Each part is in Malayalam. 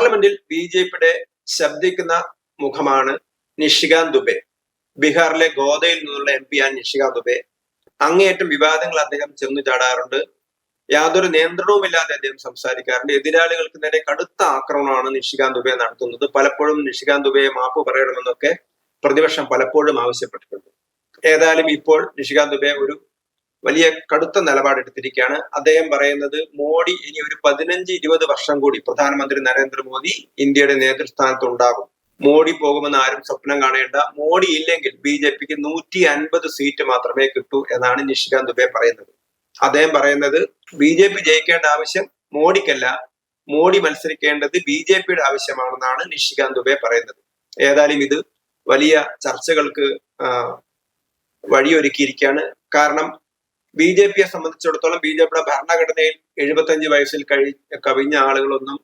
പാർലമെന്റിൽ ബി ജെ പിയുടെ ശബ്ദിക്കുന്ന മുഖമാണ് നിഷികാന്ത് ദുബെ. ബീഹാറിലെ ഗോദയിൽ നിന്നുള്ള എം പിയാണ് നിഷികാന്ത് ദുബെ. അങ്ങേയറ്റം വിവാദങ്ങൾ അദ്ദേഹം ചെന്നു ചാടാറുണ്ട്. യാതൊരു നിയന്ത്രണവുമില്ലാതെ അദ്ദേഹം സംസാരിക്കാറുണ്ട്. എതിരാളികൾക്ക് നേരെ കടുത്ത ആക്രമണമാണ് നിഷികാന്ത് ദുബെ നടത്തുന്നത്. പലപ്പോഴും നിഷികാന്ത് ദുബെയെ മാപ്പ് പറയണമെന്നൊക്കെ പ്രതിപക്ഷം പലപ്പോഴും ആവശ്യപ്പെട്ടിട്ടുണ്ട്. ഏതായാലും ഇപ്പോൾ നിഷികാന്ത് ദുബെ ഒരു വലിയ കടുത്ത നിലപാടെടുത്തിരിക്കുകയാണ് അദ്ദേഹം പറയുന്നത് മോഡി ഇനി ഒരു പതിനഞ്ച് ഇരുപത് വർഷം കൂടി പ്രധാനമന്ത്രി നരേന്ദ്രമോദി ഇന്ത്യയുടെ നേതൃസ്ഥാനത്ത് ഉണ്ടാകും. മോഡി പോകുമെന്ന് ആരും സ്വപ്നം കാണേണ്ട. മോഡി ഇല്ലെങ്കിൽ ബി ജെ പിക്ക് നൂറ്റി അൻപത് സീറ്റ് മാത്രമേ കിട്ടൂ എന്നാണ് നിഷികാന്ത് ദുബെ പറയുന്നത്. അദ്ദേഹം പറയുന്നത് ബി ജെ പി ജയിക്കേണ്ട ആവശ്യം മോഡിക്കല്ല. മോഡി മത്സരിക്കേണ്ടത് ബി ജെ പിയുടെ ആവശ്യമാണെന്നാണ് നിഷികാന്ത് ദുബെ പറയുന്നത്. ഏതായാലും ഇത് വലിയ ചർച്ചകൾക്ക് വഴിയൊരുക്കിയിരിക്കുകയാണ്. കാരണം ബി ജെ പിയെ സംബന്ധിച്ചിടത്തോളം ബി ജെ പിയുടെ ഭരണഘടനയിൽ എഴുപത്തഞ്ച് വയസ്സിൽ കഴി കവിഞ്ഞ ആളുകളൊന്നും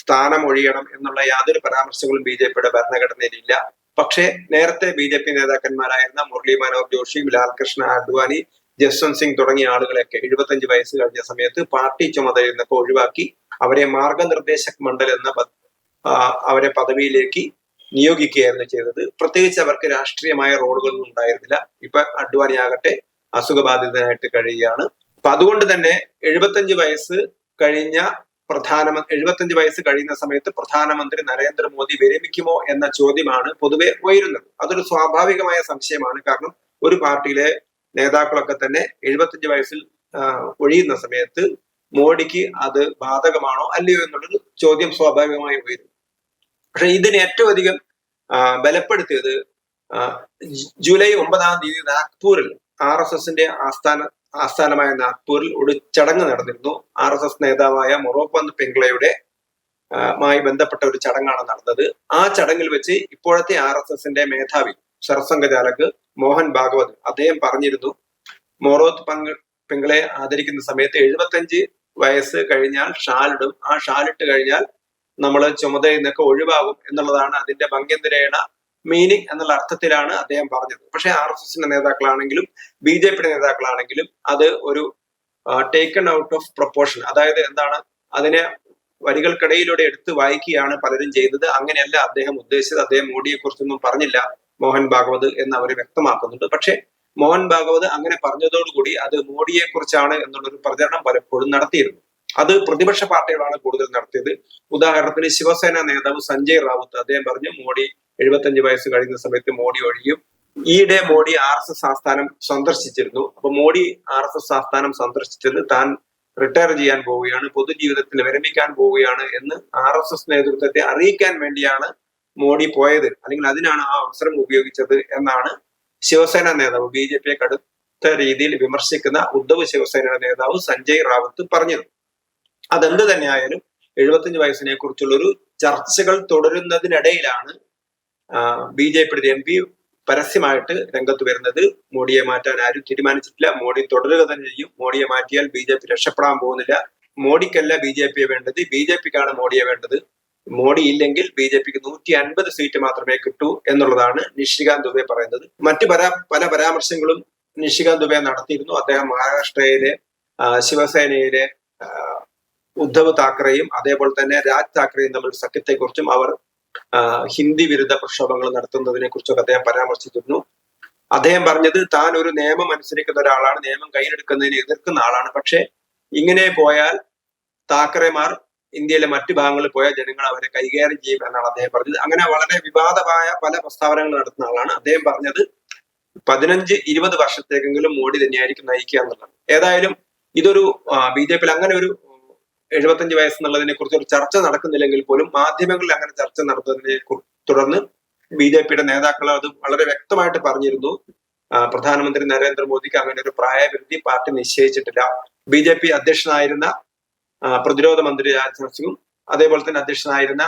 സ്ഥാനം ഒഴിയണം എന്നുള്ള യാതൊരു പരാമർശങ്ങളും ബി ജെ പിയുടെ ഭരണഘടനയിലില്ല. പക്ഷേ നേരത്തെ ബി ജെ പി നേതാക്കന്മാരായിരുന്ന മുരളി മനോഹർ ജോഷി ലാൽകൃഷ്ണ അഡ്വാനി ജസ്വന്ത് സിംഗ് തുടങ്ങിയ ആളുകളെയൊക്കെ എഴുപത്തഞ്ച് വയസ്സ് കഴിഞ്ഞ സമയത്ത് പാർട്ടി ചുമതലയിൽ നിന്നൊക്കെ ഒഴിവാക്കി അവരെ മാർഗനിർദ്ദേശക് മണ്ഡൽ എന്ന അവരെ പദവിയിലേക്ക് നിയോഗിക്കുകയായിരുന്നു ചെയ്തത്. പ്രത്യേകിച്ച് അവർക്ക് രാഷ്ട്രീയമായ റോളുകളൊന്നും ഉണ്ടായിരുന്നില്ല. ഇപ്പൊ അഡ്വാനി ആകട്ടെ അസുഖബാധിതനായിട്ട് കഴിയുകയാണ്. അപ്പൊ അതുകൊണ്ട് തന്നെ എഴുപത്തഞ്ച് വയസ്സ് കഴിഞ്ഞ പ്രധാനമന്ത്രി എഴുപത്തഞ്ച് വയസ്സ് കഴിയുന്ന സമയത്ത് പ്രധാനമന്ത്രി നരേന്ദ്രമോദി വിരമിക്കുമോ എന്ന ചോദ്യമാണ് പൊതുവെ ഉയരുന്നത്. അതൊരു സ്വാഭാവികമായ സംശയമാണ്. കാരണം ഒരു പാർട്ടിയിലെ നേതാക്കളൊക്കെ തന്നെ എഴുപത്തഞ്ച് വയസ്സിൽ ഒഴിയുന്ന സമയത്ത് മോഡിക്ക് അത് ബാധകമാണോ അല്ലയോ എന്നുള്ളൊരു ചോദ്യം സ്വാഭാവികമായി ഉയരും പക്ഷെ ഇതിന് ഏറ്റവും അധികം ബലപ്പെടുത്തിയത് ജൂലൈ ഒമ്പതാം തീയതി നാഗ്പൂരിൽ ആർ എസ് എസിന്റെ ആസ്ഥാന ആസ്ഥാനമായ നാഗ്പൂരിൽ ഒരു ചടങ്ങ് നടന്നിരുന്നു. ആർ എസ് എസ് നേതാവായ മൊറോപ്പന്ത് പിംഗ്ലയുടെ മായി ബന്ധപ്പെട്ട ഒരു ചടങ്ങാണ് നടന്നത്. ആ ചടങ്ങിൽ വെച്ച് ഇപ്പോഴത്തെ ആർ എസ് എസിന്റെ മേധാവി സർസംഘചാലക് മോഹൻ ഭാഗവത് അദ്ദേഹം പറഞ്ഞിരുന്നു മൊറോത്ത് പങ്ക് പെങ്കളെ ആദരിക്കുന്ന സമയത്ത് എഴുപത്തഞ്ച് വയസ്സ് കഴിഞ്ഞാൽ ഷാലിടും. ആ ഷാലിട്ട് കഴിഞ്ഞാൽ നമ്മൾ ചുമതയിൽ നിന്നൊക്കെ ഒഴിവാകും എന്നുള്ളതാണ് അതിന്റെ ഭംഗ്യന്തരേണ മീനിങ് എന്നുള്ള അർത്ഥത്തിലാണ് അദ്ദേഹം പറഞ്ഞത്. പക്ഷേ ആർ എസ് എസിന്റെ നേതാക്കളാണെങ്കിലും ബി ജെ പിയുടെ നേതാക്കളാണെങ്കിലും അത് ഒരു ടേക്കൺ ഔട്ട് ഓഫ് പ്രൊപ്പോർഷൻ അതായത് എന്താണ് അതിനെ വരികൾക്കിടയിലൂടെ എടുത്ത് വായിക്കുകയാണ് പലരും ചെയ്തത്. അങ്ങനെയല്ല അദ്ദേഹം ഉദ്ദേശിച്ചത്. അദ്ദേഹം മോഡിയെ കുറിച്ചൊന്നും പറഞ്ഞില്ല മോഹൻ ഭാഗവത് എന്ന് അവർ വ്യക്തമാക്കുന്നുണ്ട്. പക്ഷേ മോഹൻ ഭാഗവത് അങ്ങനെ പറഞ്ഞതോടുകൂടി അത് മോഡിയെ കുറിച്ചാണ് എന്നുള്ളൊരു പ്രചരണം പലപ്പോഴും നടത്തിയിരുന്നു. അത് പ്രതിപക്ഷ പാർട്ടികളാണ് കൂടുതൽ നടത്തിയത്. ഉദാഹരണത്തിന് ശിവസേന നേതാവ് സഞ്ജയ് റാവുത്ത് അദ്ദേഹം പറഞ്ഞു മോഡി എഴുപത്തഞ്ച് വയസ്സ് കഴിയുന്ന സമയത്ത് മോഡി ഒഴിയും. ഈയിടെ മോഡി ആർ എസ് എസ് ആസ്ഥാനം സന്ദർശിച്ചിരുന്നു. അപ്പൊ മോഡി ആർ എസ് എസ് ആസ്ഥാനം സന്ദർശിച്ചത് താൻ റിട്ടയർ ചെയ്യാൻ പോവുകയാണ് പൊതുജീവിതത്തിൽ വിരമിക്കാൻ പോവുകയാണ് എന്ന് ആർ എസ് എസ് നേതൃത്വത്തെ അറിയിക്കാൻ വേണ്ടിയാണ് മോഡി പോയത്. അല്ലെങ്കിൽ അതിനാണ് ആ അവസരം ഉപയോഗിച്ചത് എന്നാണ് ശിവസേന നേതാവ് ബി ജെ പിയെ കടുത്ത രീതിയിൽ വിമർശിക്കുന്ന ഉദ്ധവ് ശിവസേനയുടെ നേതാവ് സഞ്ജയ് റാവത്ത് പറഞ്ഞത്. അതെന്ത് തന്നെയായാലും എഴുപത്തഞ്ച് വയസ്സിനെ കുറിച്ചുള്ള ഒരു ചർച്ചകൾ തുടരുന്നതിനിടയിലാണ് ബി ജെ പിയുടെ എം പി പരസ്യമായിട്ട് രംഗത്ത് വരുന്നത്. മോഡിയെ മാറ്റാൻ ആരും തീരുമാനിച്ചിട്ടില്ല. മോഡി തുടരുക തന്നെ ചെയ്യും. മോഡിയെ മാറ്റിയാൽ ബി ജെ പി രക്ഷപ്പെടാൻ പോകുന്നില്ല. മോഡിക്കല്ല ബി ജെ പിയെ വേണ്ടത്. ബി ജെ പിക്കാണ് മോഡിയെ വേണ്ടത്. മോഡി ഇല്ലെങ്കിൽ ബി ജെ പിക്ക് നൂറ്റി അൻപത് സീറ്റ് മാത്രമേ കിട്ടൂ എന്നുള്ളതാണ് നിഷികാന്ത് ദുബെ പറയുന്നത്. മറ്റു പല പല പരാമർശങ്ങളും നിഷികാന്ത് ദുബെ നടത്തിയിരുന്നു. അദ്ദേഹം മഹാരാഷ്ട്രയിലെ ശിവസേനയിലെ ഉദ്ധവ് താക്കറെയും അതേപോലെ തന്നെ രാജ് താക്കറെയും തമ്മിൽ സഖ്യത്തെക്കുറിച്ചും അവർ ഹിന്ദി വിരുദ്ധ പ്രക്ഷോഭങ്ങൾ നടത്തുന്നതിനെ കുറിച്ചൊക്കെ അദ്ദേഹം പരാമർശിച്ചിരുന്നു. അദ്ദേഹം പറഞ്ഞത് താൻ ഒരു നിയമം അനുസരിക്കുന്ന ഒരാളാണ് നിയമം കയ്യിലെടുക്കുന്നതിനെ എതിർക്കുന്ന ആളാണ്. പക്ഷെ ഇങ്ങനെ പോയാൽ താക്കറെമാർ ഇന്ത്യയിലെ മറ്റു ഭാഗങ്ങളിൽ പോയ ജനങ്ങൾ അവരെ കൈകാര്യം ചെയ്യും എന്നാണ് അദ്ദേഹം പറഞ്ഞത്. അങ്ങനെ വളരെ വിവാദമായ പല പ്രസ്താവനകൾ നടത്തുന്ന ആളാണ്. അദ്ദേഹം പറഞ്ഞത് പതിനഞ്ച് ഇരുപത് വർഷത്തേക്കെങ്കിലും മോഡി തന്നെയായിരിക്കും നയിക്കുക എന്നുള്ളത് ഏതായാലും ഇതൊരു ബി ജെ പിയിൽ അങ്ങനെ ഒരു എഴുപത്തഞ്ച് വയസ്സെന്നുള്ളതിനെ കുറിച്ച് ഒരു ചർച്ച നടക്കുന്നില്ലെങ്കിൽ പോലും മാധ്യമങ്ങളിൽ അങ്ങനെ ചർച്ച നടത്തുന്നതിനെ തുടർന്ന് ബി ജെ പിയുടെ നേതാക്കൾ അത് വളരെ വ്യക്തമായിട്ട് പറഞ്ഞിരുന്നു. പ്രധാനമന്ത്രി നരേന്ദ്രമോദിക്ക് അങ്ങനെ ഒരു പ്രായപരിധി പാർട്ടി നിശ്ചയിച്ചിട്ടില്ല. ബി ജെ പി അധ്യക്ഷനായിരുന്ന പ്രതിരോധ മന്ത്രി രാജ്നാഥ് സിംഗും അതേപോലെ തന്നെ അധ്യക്ഷനായിരുന്ന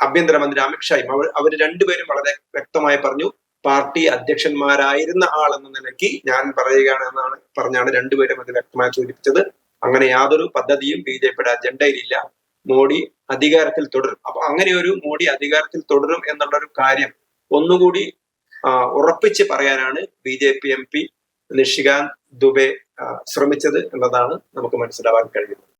ആഭ്യന്തരമന്ത്രി അമിത്ഷായും അവർ അവർ രണ്ടുപേരും വളരെ വ്യക്തമായി പറഞ്ഞു പാർട്ടി അധ്യക്ഷന്മാരായിരുന്ന ആളെന്ന നിലയ്ക്ക് ഞാൻ പറയുകയാണ് എന്നാണ് പറഞ്ഞാണ് രണ്ടുപേരും അത് വ്യക്തമായി സൂചിപ്പിച്ചത്. അങ്ങനെ യാതൊരു പദ്ധതിയും ബി ജെ പിയുടെ അജണ്ടയിലില്ല. മോഡി അധികാരത്തിൽ തുടരും. അപ്പൊ അങ്ങനെ ഒരു മോഡി അധികാരത്തിൽ തുടരും എന്നുള്ള ഒരു കാര്യം ഒന്നുകൂടി ഉറപ്പിച്ച് പറയാനാണ് B J P M P Nishikant Dubey ശ്രമിച്ചത് എന്നതാണ് നമുക്ക് മനസ്സിലാവാൻ കഴിയുന്നത്.